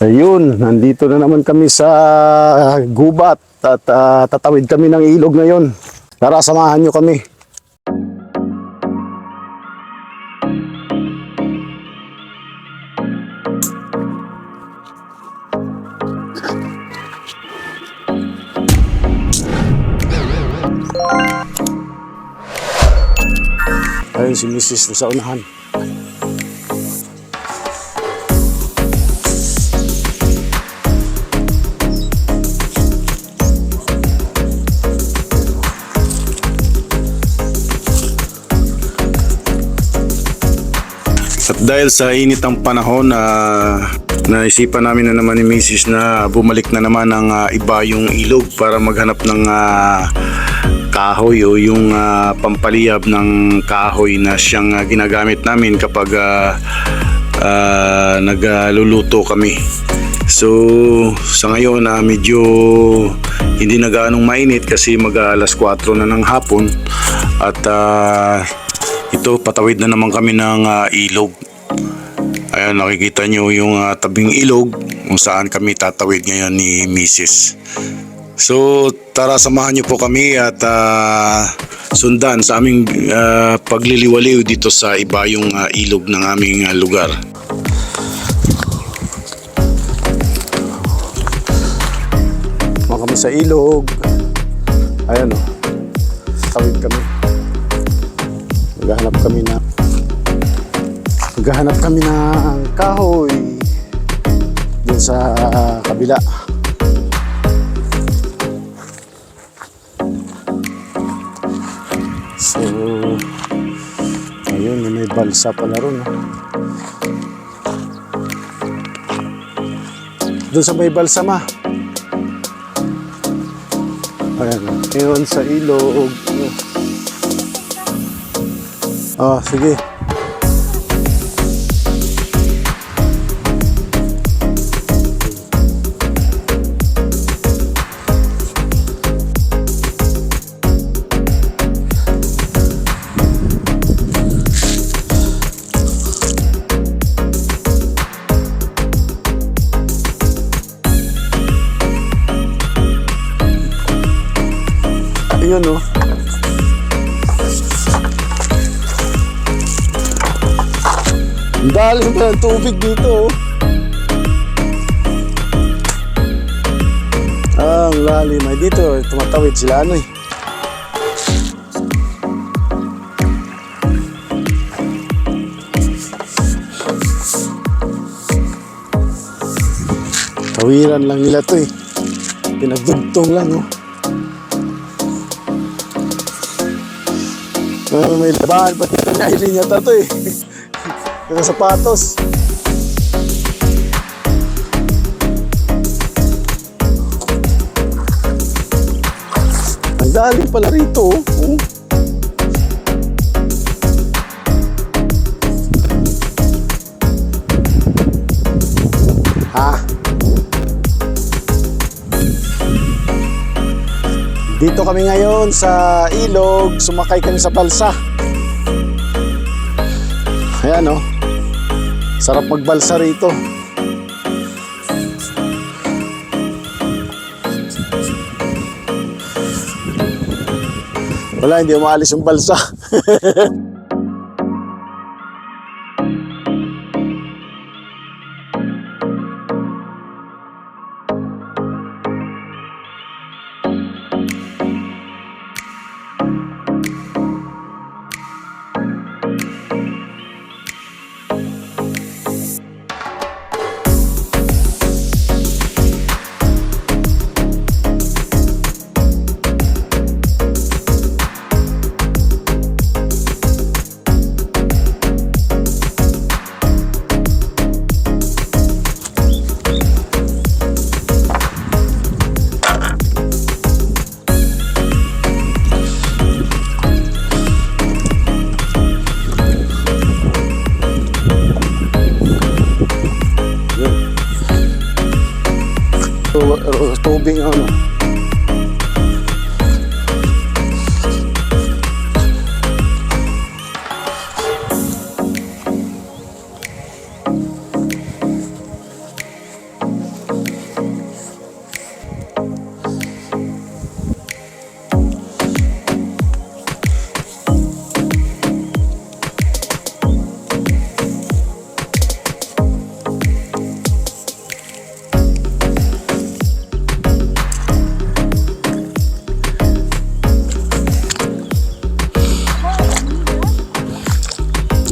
Ayun, nandito na naman kami sa gubat at ah, tatawid kami ng ilog ngayon. Tara, samahan nyo kami. Ayun si Mrs. sa unahan. Dahil sa init ng panahon na naisipan namin na naman ni Mrs. na bumalik na naman ng ah, iba yung ilog para maghanap ng ah, kahoy o yung ah, pampaliyab ng kahoy na siyang ah, ginagamit namin kapag ah, ah, nagluluto kami. So sa ngayon na medyo hindi na gaanong mainit kasi mag alas 4 na ng hapon at ah, ito patawid na naman kami ng ah, ilog. Ayan nakikita nyo yung ah, tabing ilog kung saan kami tatawid ngayon ni Mrs. So tara samahan nyo po kami at ah, sundan sa aming ah, pagliliwaliw dito sa iba yung ah, ilog ng aming ah, lugar. Mga kami sa ilog. Ayan o. Tawid kami. Maghahanap kami na Maghahanap kami ng kahoy dun sa kabila. So, ayun, may balsa pala ron. oh. Doon sa may balsa ma. Ayan, oh. ngayon sa ilog. Ah, sige. Oh. Ang Dalim pa ng tubig dito oh. Ah, ang lalim. Ay dito, tumatawid sila ano eh. Tawiran lang nila to eh. Pinagdugtong lang oh. Ah, may labahan pa dito ng Aileen yata to eh. Mga sapatos. Ang dali pala rito. oh. Dito kami ngayon sa ilog, sumakay kami sa balsa. Ayan oh. Sarap magbalsa rito. Wala, hindi umaalis yung balsa.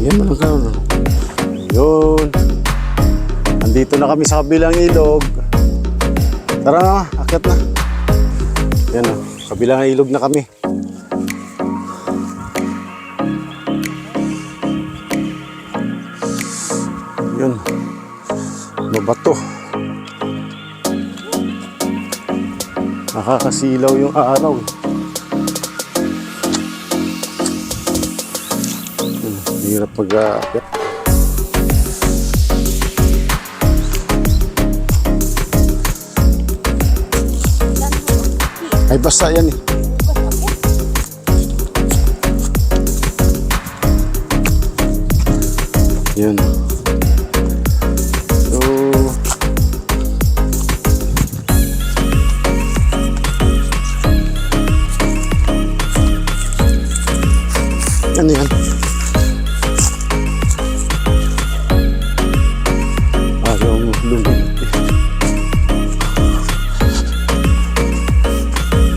Yan mga kaano. Yun. Ano. Andito na kami sa kabilang ilog. Tara na, akit na. Yan o, kabilang ilog na kami. Yun. Ano Mabato. Nakakasilaw yung araw. Eh. Hirap mag-aakyat. Ay basta yan eh. Yun.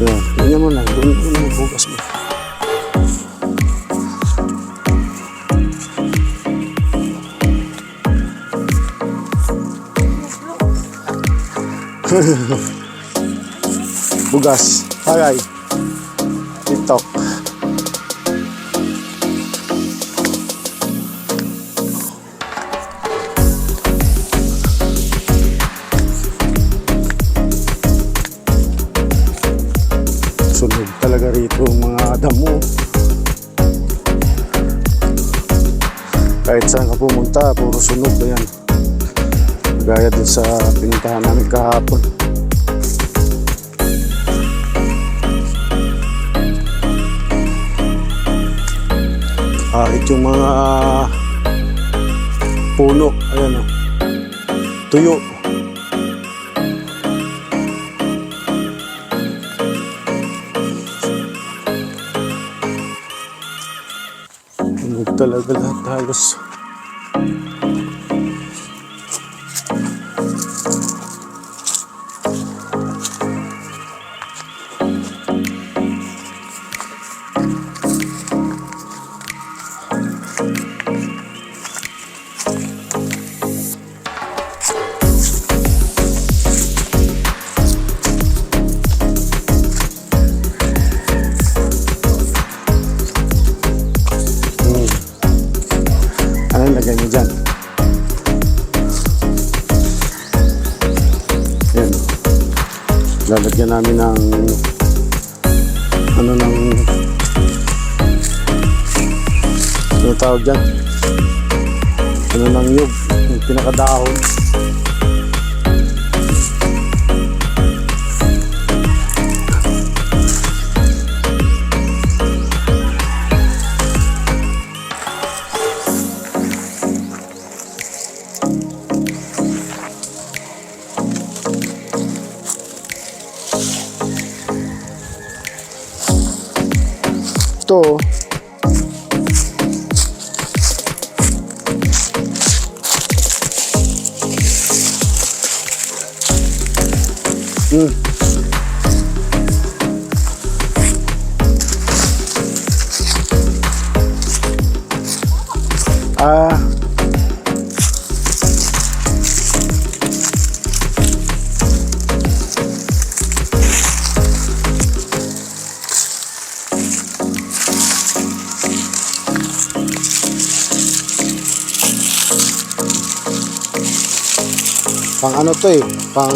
Yan, ganyan mo lang. Doon mo bukas mo. bugas. Tagay. Kahit saan ka pumunta, puro sunog na yan. Gaya dun sa pinuntahan namin kahapon. Kahit yung mga puno, ayan o, tuyo. طلع بالهد هاي بس namin ng ano ng ano tawag dyan? Ano ng yug? Yung pinakadahon. Ito. Hmm. Pang ano to eh, pang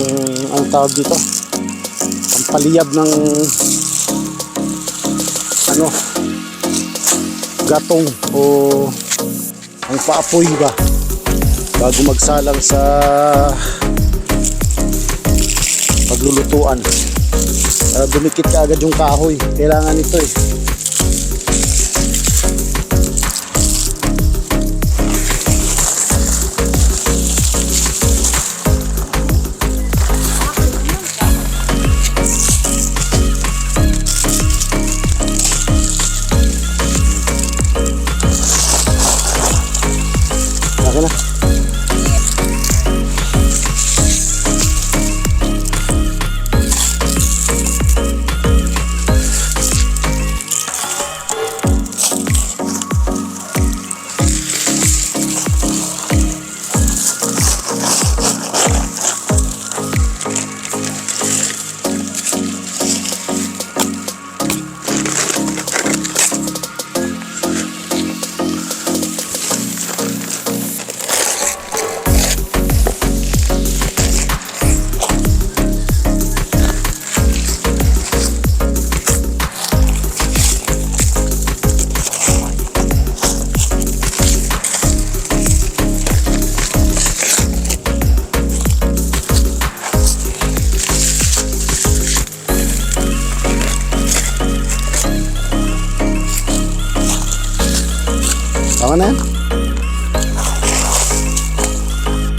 ang tawag dito? Pang paliyab ng ano? Gatong o ang paapoy ba? Bago magsalang sa paglulutuan. Para dumikit ka agad yung kahoy. Kailangan ito eh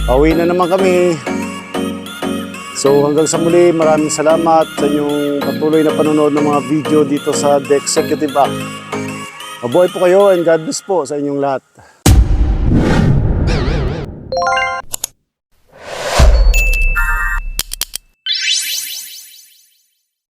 Pauwi na naman kami. So hanggang sa muli, maraming salamat sa inyong patuloy na panonood ng mga video dito sa The Executive Act. Mabuhay po kayo and God bless po sa inyong lahat.